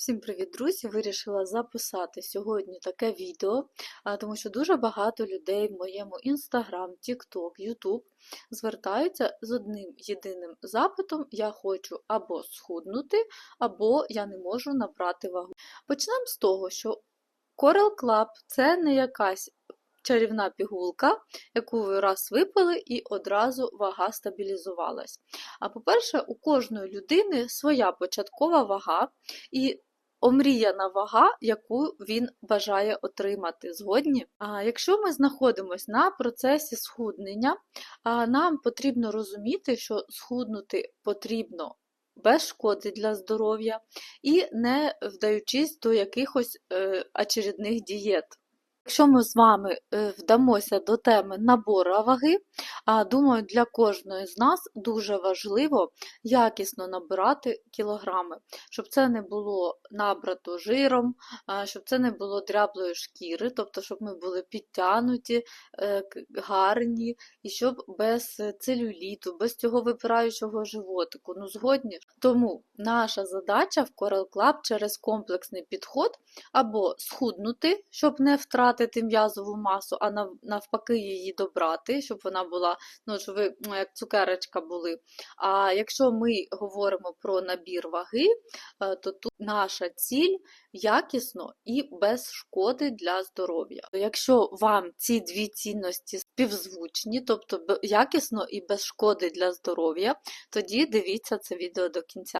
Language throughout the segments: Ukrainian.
Всім привіт, друзі! Вирішила записати сьогодні таке відео, тому що дуже багато людей в моєму Instagram, TikTok, YouTube звертаються з одним єдиним запитом: я хочу або схуднути, або я не можу набрати вагу. Почнемо з того, що Coral Club це не якась чарівна пігулка, яку ви раз випили і одразу вага стабілізувалась. А по-перше, у кожної людини своя початкова вага і омріяна вага, яку він бажає отримати згодні. А якщо ми знаходимося на процесі схуднення, а нам потрібно розуміти, що схуднути потрібно без шкоди для здоров'я і не вдаючись до якихось е, очередних дієт. Якщо ми з вами е, вдамося до теми набору ваги, думаю, для кожної з нас дуже важливо якісно набирати кілограми, щоб це не було набрато жиром, щоб це не було дряблої шкіри, тобто, щоб ми були підтянуті, е, гарні, і щоб без целюліту, без цього випираючого животику. Ну, згодні. Тому наша задача в Coral Club через комплексний підход або схуднути, щоб не втратити м'язову масу, а навпаки її добрати, щоб вона була, ну, щоб ви ну, як цукерочка були. А якщо ми говоримо про набір ваги, е, то тут наша ціль якісно і без шкоди для здоров'я. Якщо вам ці дві цінності співзвучні, тобто якісно і без шкоди для здоров'я, тоді дивіться це відео до кінця.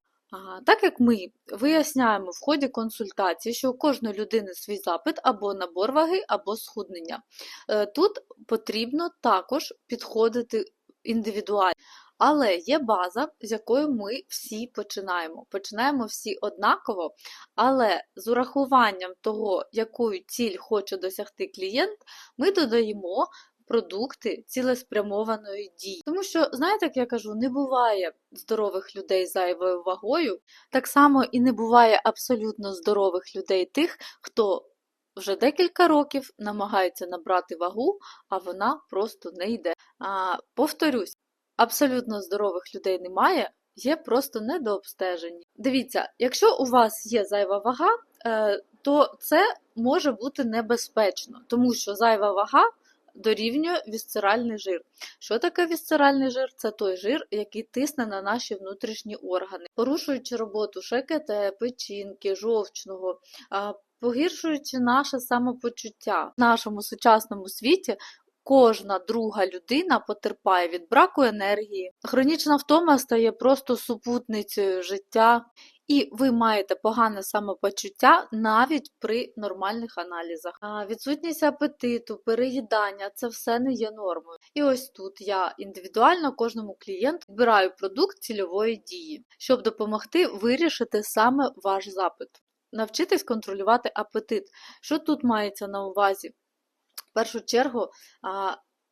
Так як ми виясняємо в ході консультації, що у кожної людини свій запит або набор ваги, або схуднення, е, тут потрібно також підходити індивідуально. Але є база, з якою ми всі починаємо. Починаємо всі однаково, але з урахуванням того, яку ціль хоче досягти клієнт, ми додаємо продукти цілеспрямованої дії. Тому що, знаєте, як я кажу, не буває здорових людей зайвою вагою, так само і не буває абсолютно здорових людей тих, хто вже декілька років намагається набрати вагу, а вона просто не йде. А, повторюсь, абсолютно здорових людей немає, є просто недообстежені. Дивіться, якщо у вас є зайва вага, е, то це може бути небезпечно, тому що зайва вага дорівнює вісцеральний жир. Що таке вісцеральний жир? Це той жир, який тисне на наші внутрішні органи, порушуючи роботу ШКТ, печінки, жовчного, погіршуючи наше самопочуття. В нашому сучасному світі Кожна друга людина потерпає від браку енергії. Хронічна втома стає просто супутницею життя, і ви маєте погане самопочуття навіть при нормальних аналізах. Відсутність апетиту, переїдання це все не є нормою. І ось тут я індивідуально кожному клієнту збираю продукт цільової дії, щоб допомогти вирішити саме ваш запит. Навчитись контролювати апетит. Що тут мається на увазі? в першу чергу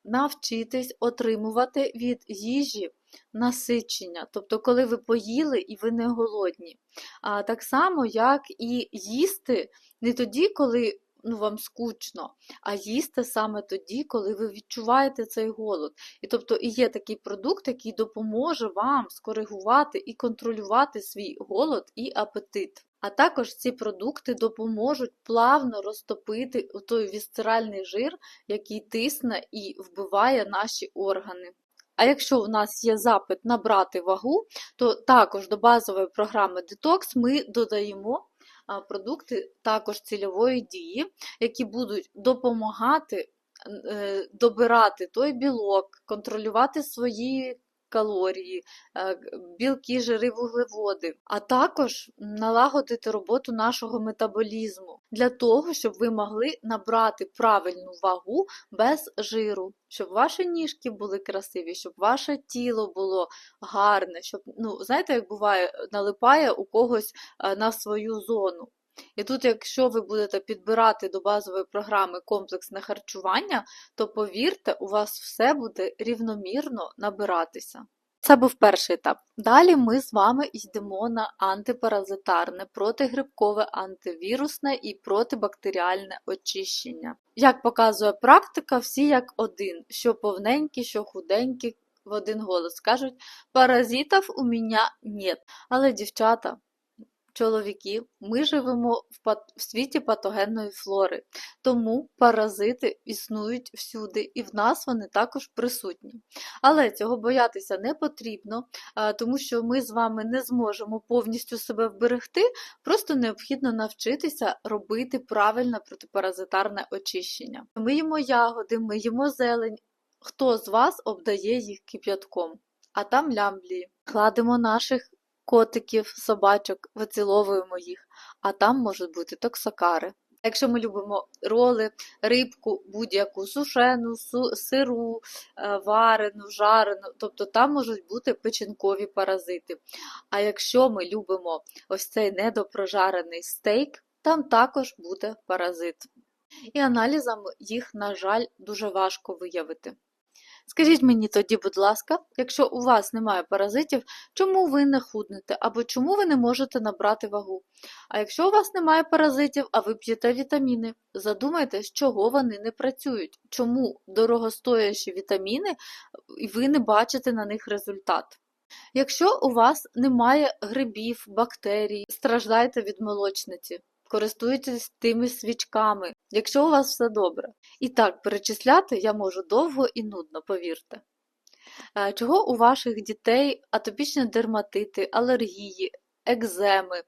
навчитись отримувати від їжі насичення, тобто, коли ви поїли і ви не голодні. А так само, як і їсти не тоді, коли ну, вам скучно, а їсти саме тоді, коли ви відчуваєте цей голод. І тобто і є такий продукт, який допоможе вам скоригувати і контролювати свій голод і апетит. А також ці продукти допоможуть плавно розтопити той вісцеральний жир, який тисне і вбиває наші органи. А якщо у нас є запит набрати вагу, то також до базової програми Detox ми додаємо продукти також цільової дії, які будуть допомагати е, добирати той білок, контролювати свої калорії, е, білки, жири, вуглеводи, а також налагодити роботу нашого метаболізму для того, щоб ви могли набрати правильну вагу без жиру, щоб ваші ніжки були красиві, щоб ваше тіло було гарне, щоб, ну, знаєте, як буває, налипає у когось е, на свою зону. І тут, якщо ви будете підбирати до базової програми комплексне харчування, то повірте, у вас все буде рівномірно набиратися. Це був перший етап. Далі ми з вами йдемо на антипаразитарне, протигрибкове, антивірусне і протибактеріальне очищення. Як показує практика, всі як один, що повненькі, що худенькі, в один голос кажуть, паразитів у мене нет. Але, дівчата, чоловіки, ми живемо в, в світі патогенної флори, тому паразити існують всюди, і в нас вони також присутні. Але цього боятися не потрібно, тому що ми з вами не зможемо повністю себе вберегти, просто необхідно навчитися робити правильне протипаразитарне очищення. Ми їмо ягоди, ми їмо зелень. Хто з вас обдає їх кип'ятком? А там лямблії. Гладимо наших котиків, собачок, виціловуємо їх, а там можуть бути токсокари. Якщо ми любимо роли, рибку, будь-яку сушену, су- сиру, е, варену, жарену, тобто там можуть бути печінкові паразити. А якщо ми любимо ось цей недопрожарений стейк, там також буде паразит. І аналізами їх, на жаль, дуже важко виявити. Скажіть мені тоді, будь ласка, якщо у вас немає паразитів, чому ви не худнете або чому ви не можете набрати вагу? А якщо у вас немає паразитів, а ви п'єте вітаміни, задумайтесь, чого вони не працюють, чому дорогостоящі вітаміни і ви не бачите на них результат. Якщо у вас немає грибів, бактерій, страждаєте від молочниці, користуйтесь тими свічками, якщо у вас все добре. І так, перечисляти я можу довго і нудно, повірте. Е, Чого у ваших дітей атопічні дерматити, алергії, екземи,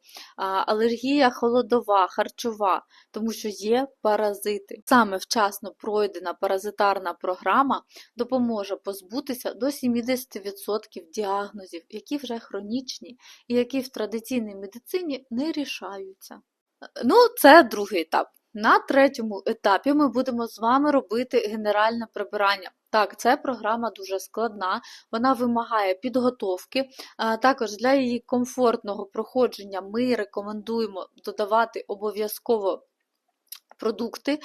алергія холодова, харчова, тому що є паразити. Саме вчасно пройдена паразитарна програма допоможе позбутися до 70% діагнозів, які вже хронічні і які в традиційній медицині не рішаються. Ну, це другий етап. На третьому етапі ми будемо з вами робити генеральне прибирання. Так, ця програма дуже складна, вона вимагає підготовки. Також для її комфортного проходження ми рекомендуємо додавати обов'язково продукти,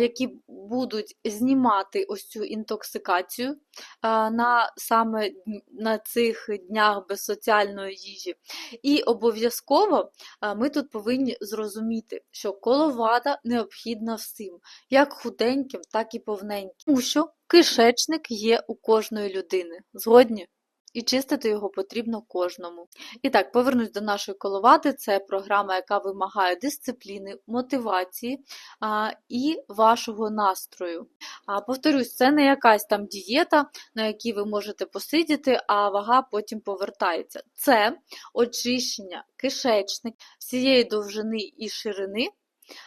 які будуть знімати ось цю інтоксикацію на саме на цих днях без соціальної їжі. І обов'язково ми тут повинні зрозуміти, що коловада необхідна всім, як худеньким, так і повненьким. Тому що кишечник є у кожної людини. Згодні? І чистити його потрібно кожному. І так, повернусь до нашої коловади. Це програма, яка вимагає дисципліни, мотивації а, і вашого настрою. А, повторюсь, це не якась там дієта, на якій ви можете посидіти, а вага потім повертається. Це очищення кишечник всієї довжини і ширини,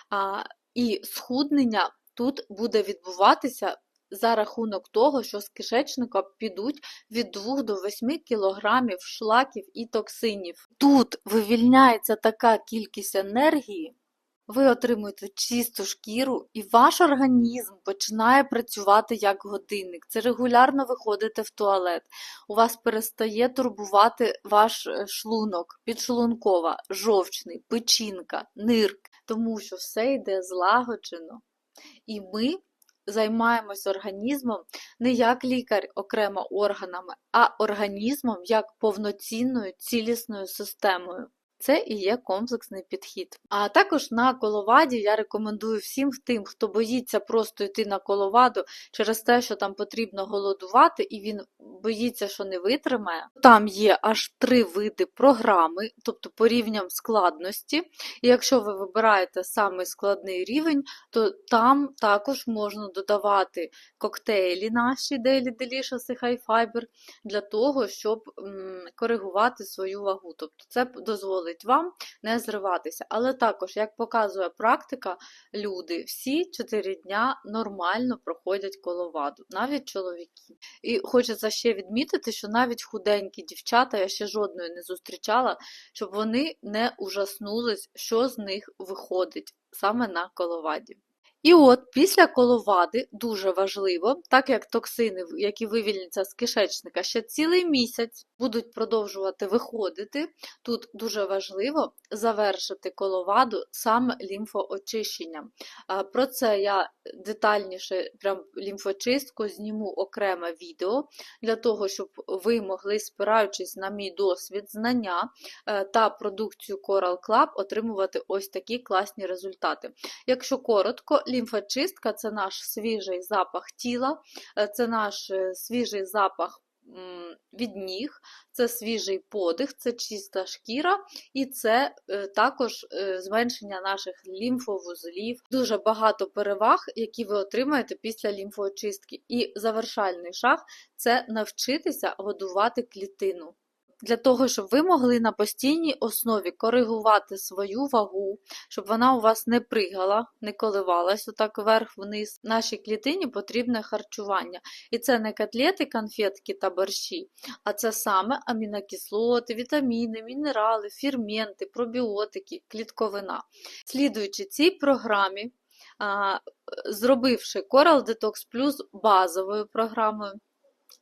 а, і схуднення тут буде відбуватися. За рахунок того, що з кишечника підуть від 2 до 8 кілограмів шлаків і токсинів. Тут вивільняється така кількість енергії, ви отримуєте чисту шкіру, і ваш організм починає працювати як годинник. Це регулярно виходите в туалет. У вас перестає турбувати ваш е, шлунок, підшлункова, жовчний, печінка, нирк, тому що все йде злагоджено. І ми займаємось організмом не як лікар окремо органами, а організмом як повноцінною цілісною системою. Це і є комплексний підхід. А також на коловаді я рекомендую всім тим, хто боїться просто йти на коловаду через те, що там потрібно голодувати, і він боїться, що не витримає. Там є аж три види програми, тобто по рівням складності. І якщо ви вибираєте саме складний рівень, то там також можна додавати коктейлі наші Daily Delicious і High Fiber для того, щоб коригувати свою вагу. Тобто це дозволить вам не зриватися. Але також, як показує практика, люди всі 4 дня нормально проходять коловаду, навіть чоловіки. І хочеться ще відмітити, що навіть худенькі дівчата, я ще жодної не зустрічала, щоб вони не ужаснулись, що з них виходить саме на коловаді. І от після коловади дуже важливо, так як токсини, які вивільняться з кишечника ще цілий місяць, будуть продовжувати виходити, тут дуже важливо завершити коловаду саме лімфоочищенням. Про це я детальніше, прям лімфочистку, зніму окреме відео для того, щоб ви могли, спираючись на мій досвід, знання е, та продукцію Coral Club, отримувати ось такі класні результати. Якщо коротко, лімфочистка це наш свіжий запах тіла, е, це наш е, свіжий запах від ніг, це свіжий подих, це чиста шкіра і це е, також зменшення наших лімфовузлів. Дуже багато переваг, які ви отримаєте після лімфоочистки. І завершальний шаг це навчитися годувати клітину. Для того, щоб ви могли на постійній основі коригувати свою вагу, щоб вона у вас не пригала, не коливалась отак вверх-вниз. Нашій клітині потрібне харчування. І це не котлети, конфетки та борщі, а це саме амінокислоти, вітаміни, мінерали, ферменти, пробіотики, клітковина. Слідуючи цій програмі, зробивши Coral Detox Plus базовою програмою,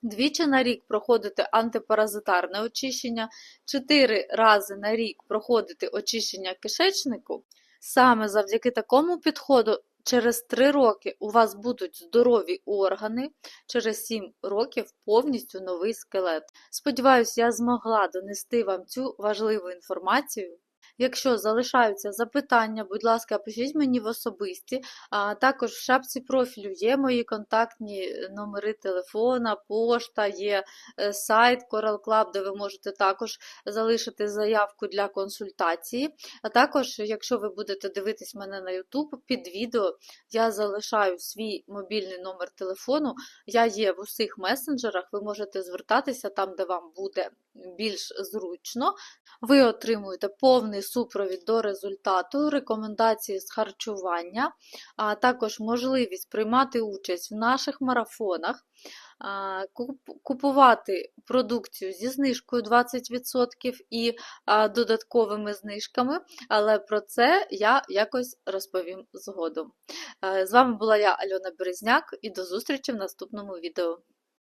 Двічі на рік проходити антипаразитарне очищення, 4 рази на рік проходити очищення кишечнику. Саме завдяки такому підходу через 3 роки у вас будуть здорові органи, через 7 років повністю новий скелет. Сподіваюсь, я змогла донести вам цю важливу інформацію. Якщо залишаються запитання, будь ласка, пишіть мені в особисті. А також в шапці профілю є мої контактні номери телефона, пошта, є е, сайт Coral Club, де ви можете також залишити заявку для консультації. А також, якщо ви будете дивитись мене на YouTube, під відео я залишаю свій мобільний номер телефону. Я є в усіх месенджерах, ви можете звертатися там, де вам буде більш зручно. Ви отримуєте повний супровід до результату, рекомендації з харчування, а також можливість приймати участь в наших марафонах, купувати продукцію зі знижкою 20% і додатковими знижками, але про це я якось розповім згодом. Е, З вами була я, Альона Березняк, і до зустрічі в наступному відео.